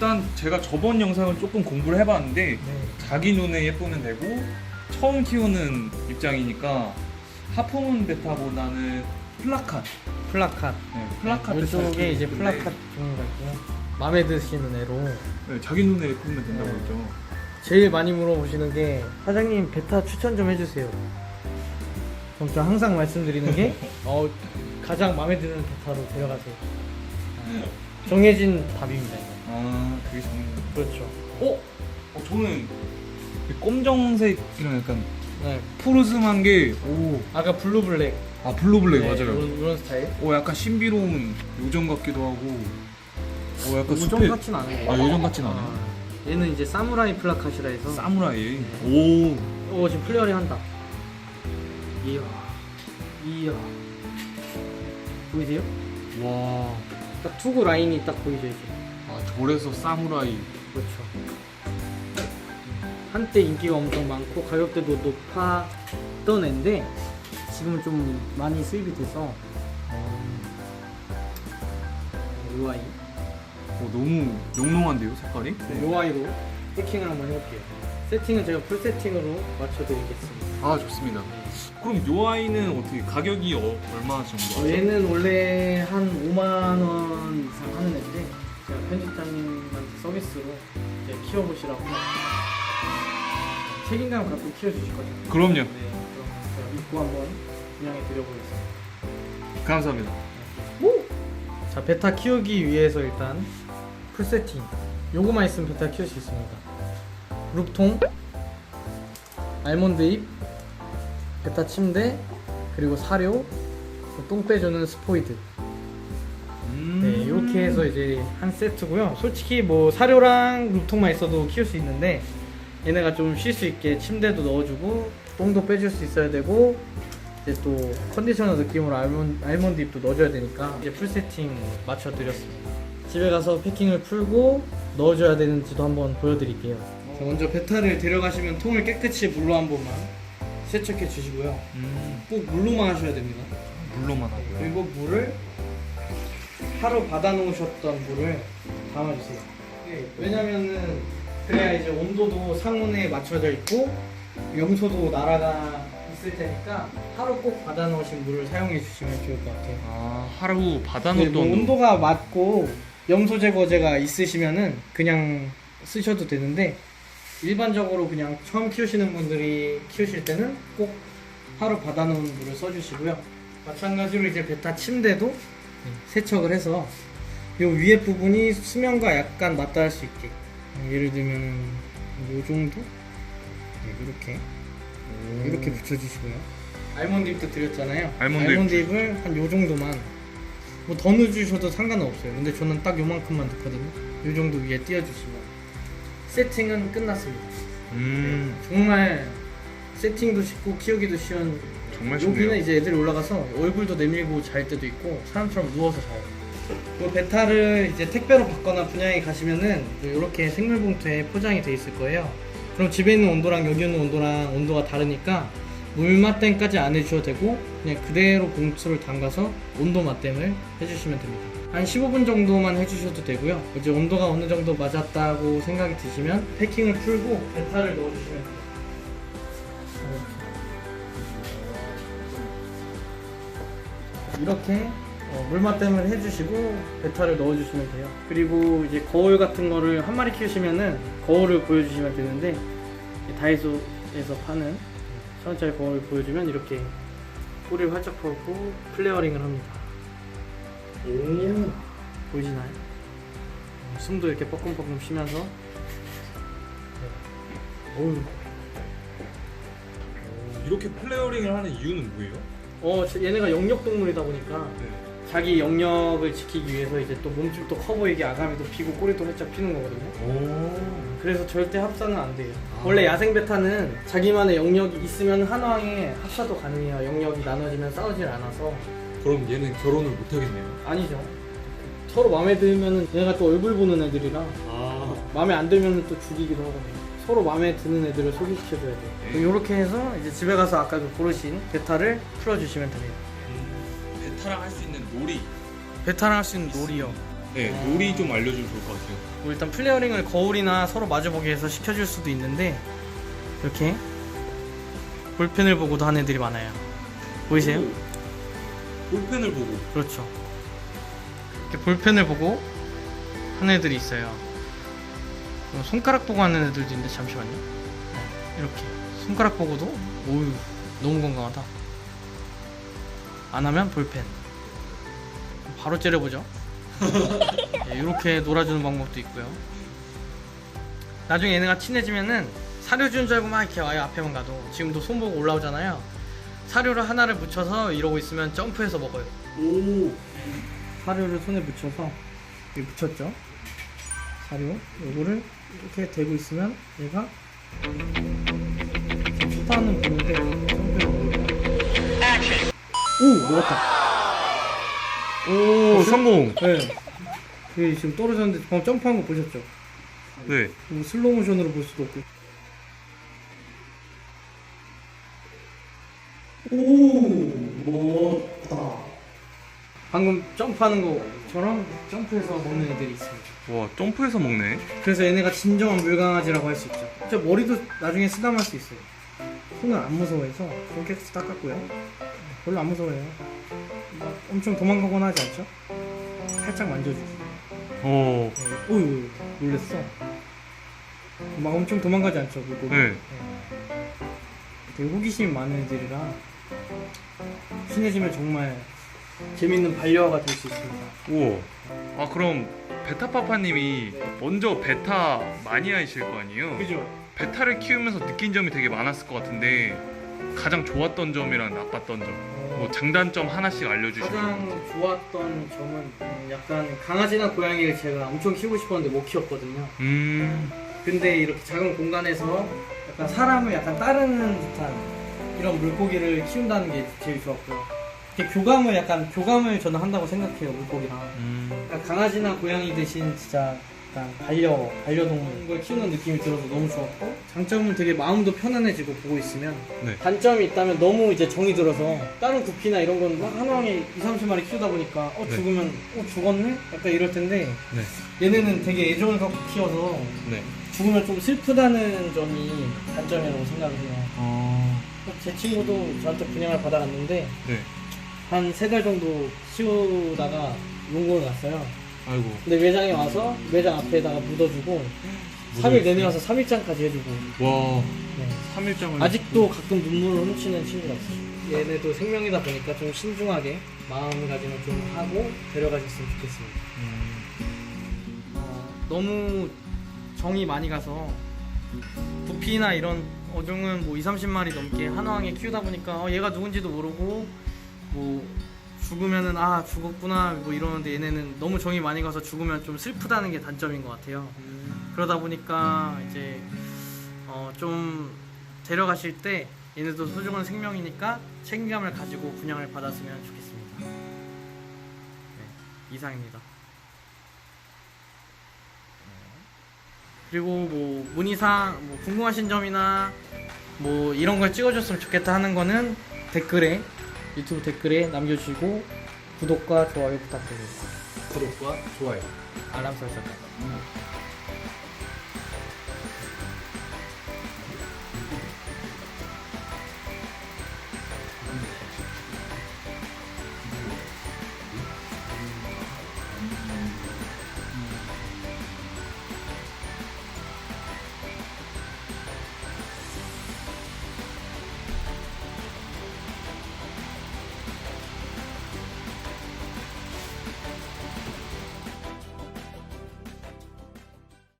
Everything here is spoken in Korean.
일단 제가 저번 영상을 조금 공부를 해봤는데 네. 자기 눈에 예쁘면 되고 처음 키우는 입장이니까 하프문 베타보다는 플라카 플라카드. 네, 플라카드 이쪽에 이제 잘 플라카드 종류가 있고요. 마음에 드시는 애로 네, 자기 눈에 예쁘면 된다고 네. 했죠 제일 많이 물어보시는 게 사장님 베타 추천 좀 해주세요. 그럼 저 항상 말씀드리는 게 어, 가장 마음에 드는 베타로 데려가세요. 아, 정해진 답입니다. 이거. 아 그게 정말 그렇죠. 어? 어 저는 이 검정색이랑 약간 네. 푸르스한 게 오. 아까 블루 블랙. 아 블루블랙 네, 맞아요 이런, 이런 스타일. 오 약간 신비로운 요정 같기도 하고 오 약간 우정 숲에- 같진 않아요. 아 요정 같진 않아요 아, 얘는 이제 사무라이 플라카시라 해서. 사무라이 네. 오오 지금 플레어링 한다. 이야, 이야. 보이세요? 와, 딱 투구 라인이 딱 보이죠 이제. 아 저래서 사무라이 그렇죠. 한때 인기가 엄청 많고 가격대도 높았던 애인데 지금은 좀 많이 수입이 돼서 어, 요 아이, 어, 너무 영롱한데요 색깔이? 요 아이로 패킹을 한번 해볼게요. 세팅은 제가 풀 세팅으로 맞춰드리겠습니다. 아 좋습니다 그럼 요 아이는 어떻게 가격이 어, 얼마 정도? 어, 얘는 원래 한 5만 원 이상 하는 애인데 제가 편집장님한테 서비스로 이제 키워보시라고 책임감 갖고 키워주실 거죠. 그럼요 네, 그럼 제가 믿고 한번 분양해 드려보겠습니다. 감사합니다 자, 베타 키우기 위해서 일단 풀 세팅. 요거만 있으면 베타 키울 수 있습니다. 룩통, 알몬드 잎, 베타 침대, 그리고 사료, 똥 빼주는 스포이드. 음. 네, 이렇게 해서 이제 한 세트고요. 솔직히 뭐 사료랑 룩통만 있어도 키울 수 있는데 얘네가 좀 쉴 수 있게 침대도 넣어주고 똥도 빼줄 수 있어야 되고 이제 또 컨디셔너 느낌으로 알몬, 알몬드 잎도 넣어줘야 되니까 이제 풀 세팅 맞춰드렸습니다. 집에 가서 패킹을 풀고 넣어줘야 되는지도 한번 보여드릴게요. 먼저 베타를 데려가시면 통을 깨끗이 물로 한 번만 세척해 주시고요. 음, 꼭 물로만 하셔야 됩니다. 물로만 하고요 그리고 물을 하루 받아 놓으셨던 물을 담아주세요. 왜냐면은 그래야 이제 온도도 상온에 맞춰져 있고 염소도 날아가 있을 테니까 하루 꼭 받아 놓으신 물을 사용해 주시면 좋을 것 같아요. 아 하루 받아 네, 놓던 뭐 온도가 맞고 염소 제거제가 있으시면은 그냥 쓰셔도 되는데 일반적으로 그냥 처음 키우시는 분들이 키우실 때는 꼭 하루 받아놓은 물을 써주시고요. 마찬가지로 이제 베타 침대도 세척을 해서 요 위에 부분이 수면과 약간 맞닿을 수 있게 예를 들면 요 정도 네, 이렇게 이렇게 붙여주시고요. 알몬드 잎도 드렸잖아요. 알몬드 잎 잎을 한 요 정도만 뭐 더 넣어주셔도 상관은 없어요. 근데 저는 딱 요만큼만 넣거든요. 요 정도 위에 띄워주시면 세팅은 끝났습니다. 음 정말 세팅도 쉽고 키우기도 쉬운 정말 쉽네요 여기는 이제 애들이 올라가서 얼굴도 내밀고 잘 때도 있고 사람처럼 누워서 자요. 그 베타를 이제 택배로 받거나 분양에 가시면은 이렇게 생물 봉투에 포장이 돼 있을 거예요. 그럼 집에 있는 온도랑 여기 있는 온도랑 온도가 다르니까 물 맞댐까지 안 해주셔도 되고 그냥 그대로 봉투를 담가서 온도 맞댐을 해주시면 됩니다. 한 15분 정도만 해주셔도 되고요. 이제 온도가 어느 정도 맞았다고 생각이 드시면 패킹을 풀고 베타를 넣어주시면 돼요. 이렇게 어, 물맛댐을 해주시고 베타를 넣어주시면 돼요. 그리고 이제 거울 같은 거를 한 마리 키우시면은 거울을 보여주시면 되는데 이 다이소에서 파는 천 원짜리 거울 보여주면 이렇게 꼬리를 활짝 펴고 플레어링을 합니다. 오 보이시나요? 어, 숨도 이렇게 뻐끔뻐끔 쉬면서 네. 어우 이렇게 플레어링을 하는 이유는 뭐예요? 어, 저- 얘네가 영역 동물이다 보니까 자기 영역을 지키기 위해서 이제 또 몸집도 커 보이게 아가미도 피고 꼬리도 살짝 피는 거거든요. 오 그래서 절대 합사는 안 돼요. 원래 야생 베타는 자기만의 영역이 있으면 한 왕에 합사도 가능해요. 영역이 나눠지면 싸우질 않아서 그럼 얘는 결혼을 못 하겠네요 아니죠. 서로 마음에 들면은 얘가 또 얼굴 보는 애들이라 아 마음에 안 들면은 또 죽이기도 하거든요. 서로 마음에 드는 애들을 소개시켜줘야 돼요. 네. 이렇게 해서 이제 집에 가서 아까 그 고르신 베타를 풀어주시면 됩니다. 베타랑 할 수 있는 놀이 베타랑 할 수 있는 놀이요. 네, 놀이 좀 알려주면 좋을 것 같아요. 뭐 일단 플레어링을 거울이나 서로 마주보게 해서 시켜줄 수도 있는데 이렇게 볼펜을 보고도 하는 애들이 많아요. 보이세요? 오, 볼펜을 보고. 그렇죠. 이렇게 볼펜을 보고 하는 애들이 있어요. 어, 손가락 보고 하는 애들도 있는데 잠시만요. 네, 이렇게 손가락 보고도 오유 너무 건강하다. 안 하면 볼펜. 바로 째려보죠. 네, 이렇게 놀아주는 방법도 있고요. 나중에 얘네가 친해지면은 사료 주는 줄 알고 막 이렇게 와요 앞에만 가도 지금도 손 보고 올라오잖아요. 사료를 하나를 묻혀서 이러고 있으면 점프해서 먹어요. 오. 사료를 손에 묻혀서 여기 묻혔죠. 사료 요거를 이렇게 대고 있으면 얘가 쳐다는 보는데 점프해서 먹어요. 오 먹었다. 오, 성공. 네. 그 지금 떨어졌는데 방금 점프한 거 보셨죠? 네. 뭐 슬로우 모션으로 볼 수도 없고. 오, 먹었다. 방금 점프하는 거처럼 점프해서 먹는 애들이 있습니다. 와, 점프해서 먹네. 그래서 얘네가 진정한 물강아지라고 할 수 있죠. 저 머리도 나중에 쓰담할 수 있어요. 손을 안 무서워해서 손 깨끗이 닦았고요. 별로 안 무서워해요. 막 엄청 도망가거나 하지 않죠? 살짝 만져주고. 오. 네. 오유 놀랬어. 막 엄청 도망가지 않죠 물고기. 네. 되게 호기심이 많은 애들이라 친해지면 정말 재밌는 반려어가 될 수 있습니다. 우와. 아, 그럼 베타파파님이 먼저 베타 마니아이실 거 아니에요? 그죠? 베타를 키우면서 느낀 점이 되게 많았을 것 같은데 가장 좋았던 점이랑 나빴던 점, 뭐 장단점 하나씩 알려주시면. 가장 좋았던 점은 음, 약간 강아지나 고양이를 제가 엄청 키우고 싶었는데 못 키웠거든요. 음. 근데 이렇게 작은 공간에서 약간 사람을 약간 따르는 듯한 이런 물고기를 키운다는 게 제일 좋았고요. 이렇게 교감을 약간 교감을 저는 한다고 생각해요 물고기랑. 음. 약간 강아지나 고양이 대신 진짜 약간 반려 반려동물 걸 키우는 느낌이 들어서 너무 좋았고 장점은 되게 마음도 편안해지고 보고 있으면 네. 단점이 있다면 너무 이제 정이 들어서 다른 구피나 이런 건막 하나에 2, 30마리 키우다 보니까 어 네. 죽으면 어 죽었네? 약간 이럴 텐데 네. 얘네는 되게 애정을 갖고 키워서 네. 죽으면 좀 슬프다는 점이 단점이라고 생각을 해요. 어. 제 친구도 저한테 분양을 받아갔는데 네. 한 세 달 정도 키우다가 용궁을 갔어요. 아이고. 근데 매장에 와서 매장 앞에다가 묻어주고 3일 내내 와서 3일장까지 해주고 와. 네. 3일장을. 아직도 가끔 눈물을 훔치는 친구가 있어요. 얘네도 생명이다 보니까 좀 신중하게 마음가짐을 좀 하고 데려가셨으면 좋겠습니다. 음. 어, 너무 정이 많이 가서 부피나 이런 어종은 뭐 2, 30마리 넘게 한화항에 키우다 보니까 어, 얘가 누군지도 모르고 뭐 죽으면은 아 죽었구나 뭐 이러는데 얘네는 너무 정이 많이 가서 죽으면 좀 슬프다는 게 단점인 것 같아요. 그러다 보니까 이제 어, 좀 데려가실 때 얘네도 소중한 생명이니까 책임감을 가지고 분양을 받았으면 좋겠습니다. 네, 이상입니다. 그리고 뭐 문의사항 뭐 궁금하신 점이나 뭐 이런 걸 찍어줬으면 좋겠다 하는 거는 댓글에 유튜브 댓글에 남겨주시고 구독과 좋아요 부탁드립니다. 구독과 좋아요. 알람 설정까지.